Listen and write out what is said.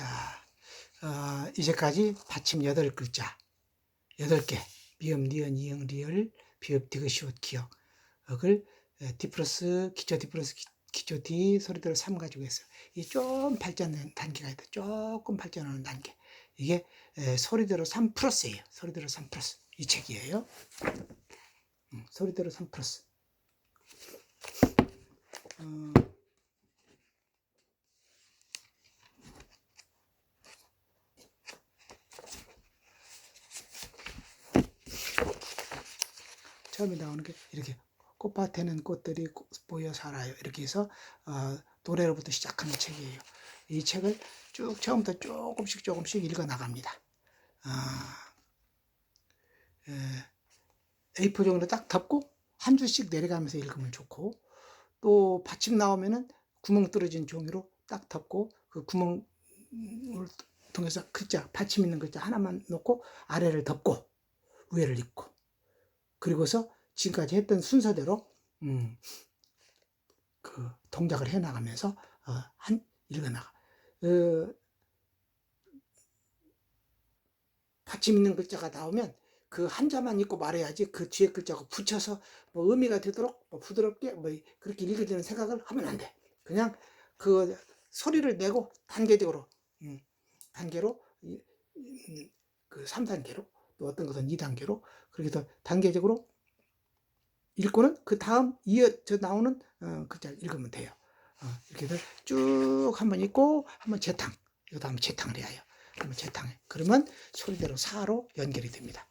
자, 어, 이제까지 받침 8글자, 8개. 미음, 니은, 이응, 리을, 비읍, 디귿, 시옷, 기억. 을 D 플러스, 기초 기- 기초 D 소리대로 3 가지고 했어요. 이좀 발전하는 단계가 있다. 조금 발전하는 단계. 이게 에, 소리대로 3 플러스예요. 소리대로 3 플러스. 이 책이에요. 음, 소리대로 3 플러스. 어, 처음에 나오는 게 이렇게 꽃밭에는 꽃들이 꽃- 모여 살아요. 이렇게 해서 어, 노래로부터 시작하는 책이에요. 이 책을 쭉 처음부터 조금씩 조금씩 읽어 나갑니다. 아, A4 종이로 딱 덮고 한 줄씩 내려가면서 읽으면 좋고 또 받침 나오면은 구멍 뚫어진 종이로 딱 덮고 그 구멍을 통해서 글자 받침 있는 글자 하나만 놓고 아래를 덮고 위에를 읽고 그리고서 지금까지 했던 순서대로 음, 그 동작을 해 나가면서 어, 한 읽어 나가. 어, 받침 있는 글자가 나오면 그 한자만 읽고 말해야지 그 뒤에 글자가 붙여서 뭐 의미가 되도록 뭐 부드럽게 뭐 그렇게 읽어지는 생각을 하면 안 돼. 그냥 그 소리를 내고 단계적으로 음, 단계로 이- 음, 그 3단계로 또 어떤 것은 2단계로 그렇게 해서 단계적으로 읽고는 그 다음 이어져 나오는 어, 글자 읽으면 돼요. 어, 이렇게 쭉 한번 읽고 한번 재탕 이거 다음 재탕을 해야 해요. 한번 재탕해. 그러면 소리대로 사로 연결이 됩니다.